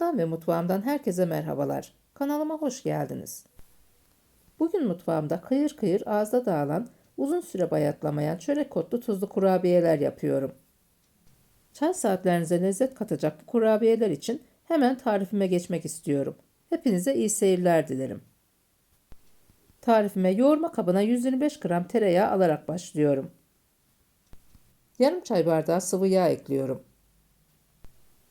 Kanalımdan ve mutfağımdan herkese merhabalar. Kanalıma hoş geldiniz. Bugün mutfağımda kıyır kıyır ağızda dağılan, uzun süre bayatlamayan çörek otlu tuzlu kurabiyeler yapıyorum. Çay saatlerinize lezzet katacak bu kurabiyeler için hemen tarifime geçmek istiyorum. Hepinize iyi seyirler dilerim. Tarifime yoğurma kabına 125 gram tereyağı alarak başlıyorum. Yarım çay bardağı sıvı yağ ekliyorum.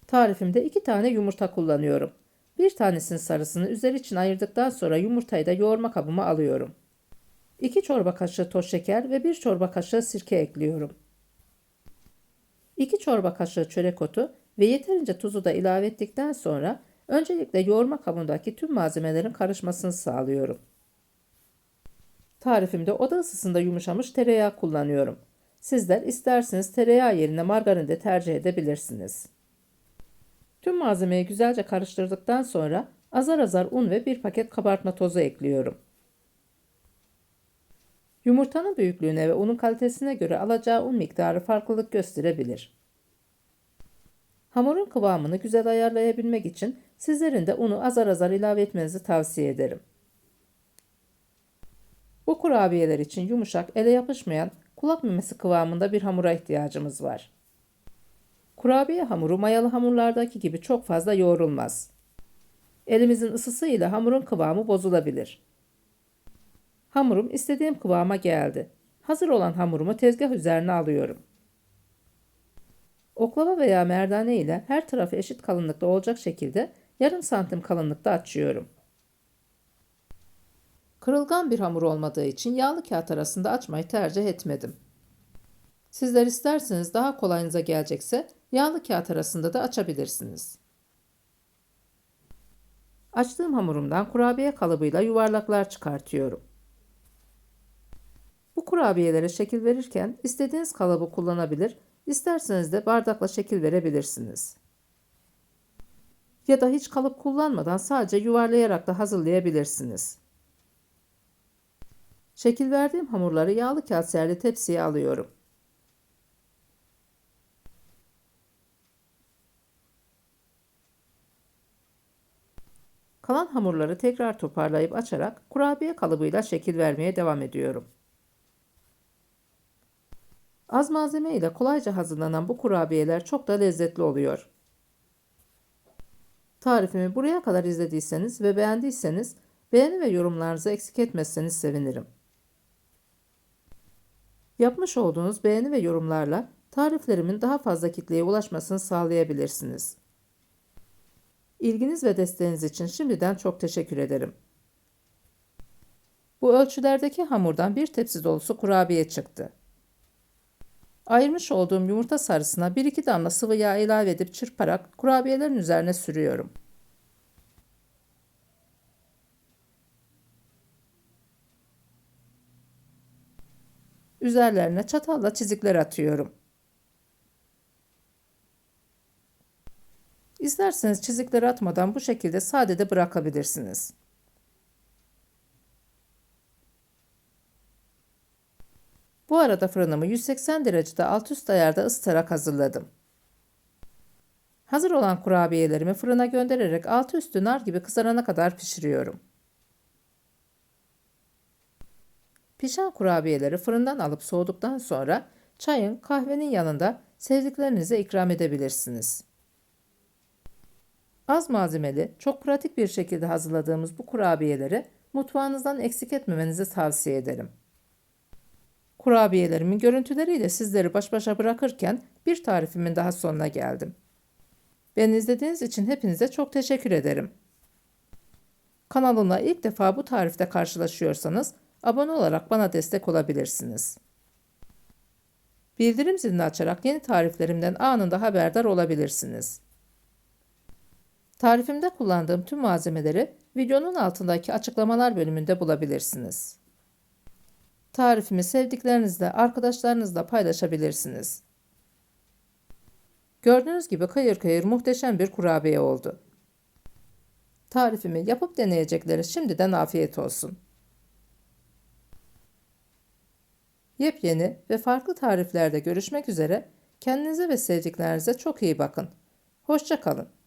Tarifimde iki tane yumurta kullanıyorum. Bir tanesinin sarısını üzeri için ayırdıktan sonra yumurtayı da yoğurma kabıma alıyorum. 2 çorba kaşığı toz şeker ve 1 çorba kaşığı sirke ekliyorum. 2 çorba kaşığı çörek otu ve yeterince tuzu da ilave ettikten sonra öncelikle yoğurma kabındaki tüm malzemelerin karışmasını sağlıyorum. Tarifimde oda ısısında yumuşamış tereyağı kullanıyorum. Sizler isterseniz tereyağı yerine margarin de tercih edebilirsiniz. Tüm malzemeyi güzelce karıştırdıktan sonra azar azar un ve bir paket kabartma tozu ekliyorum. Yumurtanın büyüklüğüne ve unun kalitesine göre alacağı un miktarı farklılık gösterebilir. Hamurun kıvamını güzel ayarlayabilmek için sizlerin de unu azar azar ilave etmenizi tavsiye ederim. Bu kurabiyeler için yumuşak, ele yapışmayan, kulak memesi kıvamında bir hamura ihtiyacımız var. Kurabiye hamuru mayalı hamurlardaki gibi çok fazla yoğrulmaz. Elimizin ısısıyla hamurun kıvamı bozulabilir. Hamurum istediğim kıvama geldi. Hazır olan hamurumu tezgah üzerine alıyorum. Oklava veya merdane ile her tarafı eşit kalınlıkta olacak şekilde yarım santim kalınlıkta açıyorum. Kırılgan bir hamur olmadığı için yağlı kağıt arasında açmayı tercih etmedim. Sizler isterseniz daha kolayınıza gelecekse yağlı kağıt arasında da açabilirsiniz. Açtığım hamurumdan kurabiye kalıbıyla yuvarlaklar çıkartıyorum. Bu kurabiyelere şekil verirken istediğiniz kalıbı kullanabilir, isterseniz de bardakla şekil verebilirsiniz. Ya da hiç kalıp kullanmadan sadece yuvarlayarak da hazırlayabilirsiniz. Şekil verdiğim hamurları yağlı kağıt serili tepsiye alıyorum. Kalan hamurları tekrar toparlayıp açarak kurabiye kalıbıyla şekil vermeye devam ediyorum. Az malzeme ile kolayca hazırlanan bu kurabiyeler çok da lezzetli oluyor. Tarifimi buraya kadar izlediyseniz ve beğendiyseniz beğeni ve yorumlarınızı eksik etmezseniz sevinirim. Yapmış olduğunuz beğeni ve yorumlarla tariflerimin daha fazla kitleye ulaşmasını sağlayabilirsiniz. İlginiz ve desteğiniz için şimdiden çok teşekkür ederim. Bu ölçülerdeki hamurdan bir tepsi dolusu kurabiye çıktı. Ayırmış olduğum yumurta sarısına 1-2 damla sıvı yağ ilave edip çırparak kurabiyelerin üzerine sürüyorum. Üzerlerine çatalla çizikler atıyorum. İsterseniz çizikleri atmadan bu şekilde sade de bırakabilirsiniz. Bu arada fırınımı 180 derecede alt üst ayarda ısıtarak hazırladım. Hazır olan kurabiyelerimi fırına göndererek altı üstü nar gibi kızarana kadar pişiriyorum. Pişen kurabiyeleri fırından alıp soğuduktan sonra çayın, kahvenin yanında sevdiklerinize ikram edebilirsiniz. Az malzemeli, çok pratik bir şekilde hazırladığımız bu kurabiyeleri mutfağınızdan eksik etmemenizi tavsiye ederim. Kurabiyelerimin görüntüleriyle sizleri baş başa bırakırken bir tarifimin daha sonuna geldim. Beni izlediğiniz için hepinize çok teşekkür ederim. Kanalımla ilk defa bu tarifte karşılaşıyorsanız abone olarak bana destek olabilirsiniz. Bildirim zilini açarak yeni tariflerimden anında haberdar olabilirsiniz. Tarifimde kullandığım tüm malzemeleri videonun altındaki açıklamalar bölümünde bulabilirsiniz. Tarifimi sevdiklerinizle, arkadaşlarınızla paylaşabilirsiniz. Gördüğünüz gibi kayır kayır muhteşem bir kurabiye oldu. Tarifimi yapıp deneyecekleri şimdiden afiyet olsun. Yepyeni ve farklı tariflerde görüşmek üzere. Kendinize ve sevdiklerinize çok iyi bakın. Hoşça kalın.